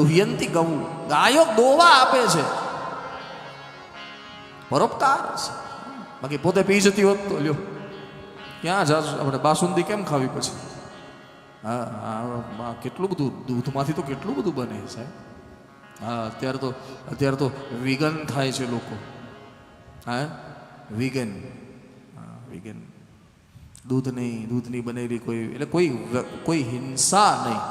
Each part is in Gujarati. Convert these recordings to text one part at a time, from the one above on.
દુહ્યંતી ગવું ગાયો દોવા આપે છે. પરોપકાર છે. બાકી પોતે પી જતી હોત તો લ્યો. ક્યાં જા આપણે બાસુંદી કેમ ખાવી પછી? હા કેટલું બધું દૂધમાંથી તો કેટલું બધું બને સાહેબ હા, અત્યારે તો અત્યારે તો વિગન થાય છે લોકો. હા વિગન હા વિગન દૂધ નહીં દૂધની બનેલી કોઈ, એટલે કોઈ કોઈ હિંસા નહીં.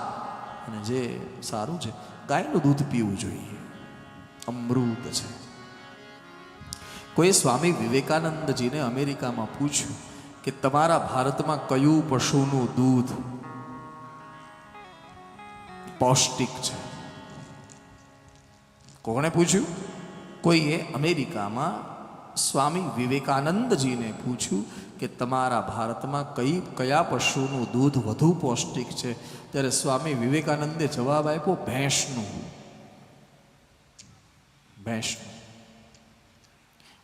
અને જે સારું છે, ગાયનું દૂધ પીવું જોઈએ. અમૃત છે. કોઈ સ્વામી વિવેકાનંદજીને અમેરિકામાં પૂછ્યું કે તમારા ભારતમાં કયું પશુનું દૂધ પૌષ્ટિક છે? કોણે પૂછ્યું? કોઈએ અમેરિકામાં સ્વામી વિવેકાનંદજીને પૂછ્યું કે તમારા ભારતમાં કઈ, કયા પશુનું દૂધ વધુ પૌષ્ટિક છે? ત્યારે સ્વામી વિવેકાનંદે જવાબ આપ્યો, ભેંસનું. ભેંસનું.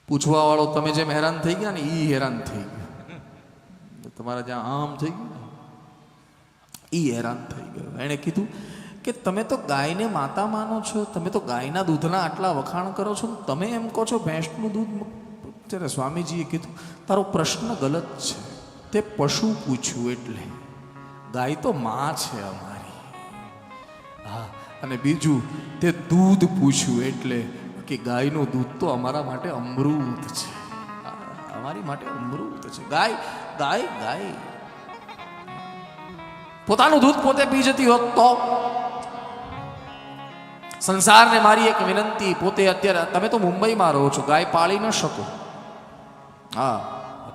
પૂછવાવાળો તમે જેમ હેરાન થઈ ગયા ને એ હેરાન થઈ ગયો. તમારા જ્યાં આમ થઈ ગયું ને એ હેરાન થઈ ગયો. એણે કીધું કે તમે તો ગાયને માતા માનો છો, તમે તો ગાયના દૂધના આટલા વખાણ કરો છો તમે એમ કહો છો ભેંસનું દૂધ ત્યારે સ્વામીજીએ કીધું, તારો પ્રશ્ન ગલત છે. તે પશુ પૂછ્યું એટલે. ગાય તો માં છે અમારી. હા, અને બીજું, તે દૂધ પૂછ્યું એટલે કે ગાયનું દૂધ તો અમારા માટે અમૃત છે. અમારી માટે અમૃત છે. ગાય ગાય ગાય. પોતાનું દૂધ પોતે પી જતી હોત તો. સંસારને મારી એક વિનંતી, પોતે અત્યારે, તમે તો મુંબઈમાં રહો છો, ગાય પાળી ન શકો. હા.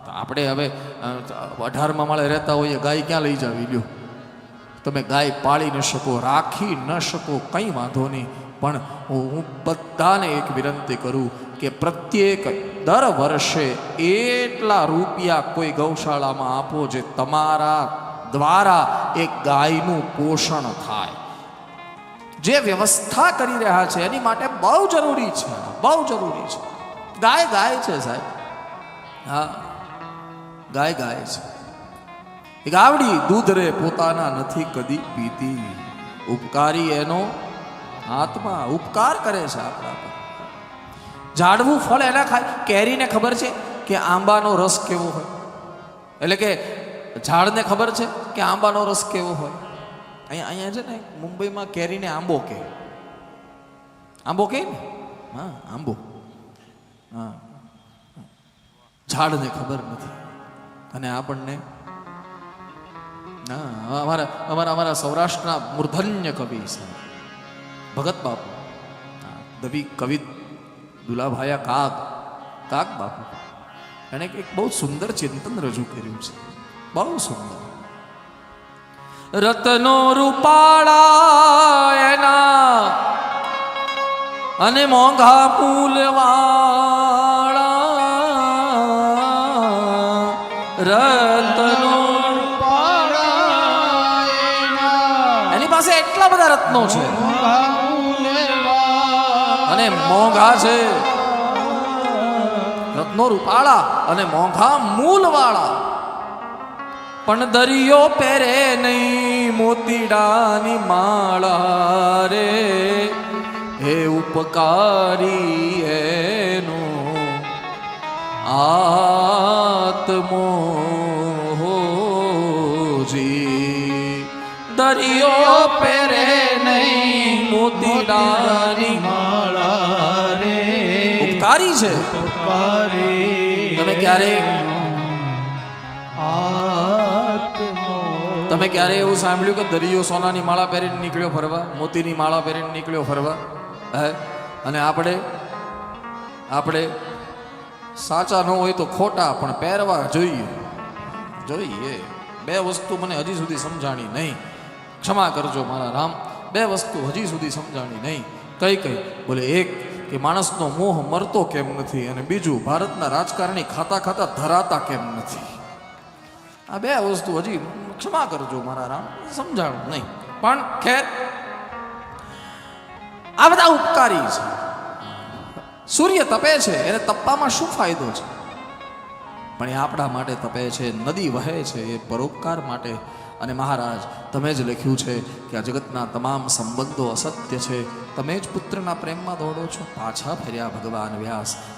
આપણે હવે અઢારમાં માળે રહેતા હોઈએ, ગાય ક્યાં લઈ જાવી લ્યો? તમે ગાય પાળી ન શકો, રાખી ન શકો, કંઈ વાંધો નહીં. પણ હું બધાને એક વિનંતી કરું કે પ્રત્યેક દર વર્ષે એટલા રૂપિયા કોઈ ગૌશાળામાં આપો જે તમારા દ્વારા એક ગાયનું પોષણ થાય. જે વ્યવસ્થા કરી રહ્યા છે, એની માટે બહુ જરૂરી છે, બહુ જરૂરી છે. ગાય ગાય છે સાહેબ. હા. ગાય ગાય છે. એક આવડી દૂધ રે પોતાના નથી કદી પીતી. ઉપકારી એનો આત્મા ઉપકાર કરે છે આપણા પર. ઝાડવું ફળ એના ખાય કેરીને ખબર છે કે આંબાનો રસ કેવો હોય? એટલે કે ઝાડને ખબર છે કે આંબાનો રસ કેવો હોય? અહીંયા અહીંયા છે ને મુંબઈમાં કેરીને આંબો કે આંબો કે ને? હા, આંબો. હા. ઝાડને ખબર નથી. અને આપણને અમારા અમારા અમારા સૌરાષ્ટ્રના મૂર્ધન્ય કવિ છે. ભગત બાપુ. દવી કવિ દુલાભાયા કાગ કાગ બાપુ. એણે એક બહુ સુંદર ચિંતન રજૂ કર્યું છે. બહુ સુંદર. રતનો રૂપાળા એના અને મોંઘા મૂલવાળા રતનો. એની પાસે એટલા બધા રત્નો છે. અને મોંઘા છે. રત્નો રૂપાળા અને મોંઘા મૂલવાળા. પણ દરિયો પહેરે નહીં મોતીડાની માળા રે. હે ઉપકારી આત્મો જી દરિયો પેરે નહીં મોતીડાની ઉપકારી છે. તમે ક્યારે તમે ક્યારે એવું સાંભળ્યું કે દરિયો સોનાની માળા પહેરીને નીકળ્યો ફરવા? મોતીની માળા પહેરીને નીકળ્યો ફરવા? હે? અને આપણે આપણે સાચા ન હોય તો ખોટા, પણ પહેરવા જોઈએ. જોઈએ. બે વસ્તુ મને હજી સુધી સમજાણી નહીં. ક્ષમા કરજો મારા રામ. બે વસ્તુ હજી સુધી સમજાણી નહીં. કઈ કઈ? બોલે એક, કે માણસનો મોહ મરતો કેમ નથી અને બીજું, ભારતના રાજકારણી ખાતા ખાતા ધરાતા કેમ નથી? આ બે વસ્તુ હજી ક્ષમા કરજો મારા રામ. સમજાણું નહીં. પણ ખેર, આ બધા ઉપકારી છે. સૂર્ય તપે છે, એને તપવામાં શું ફાયદો છે? પણ એ આપણા માટે તપે છે, નદી વહે છે, એ પરોપકાર માટે. અને મહારાજ, તમે જ લખ્યું છે કે આ જગતના તમામ સંબંધો અસત્ય છે. તમે જ પુત્રના પ્રેમમાં દોડો છો, પાછા ફર્યા ભગવાન વ્યાસ.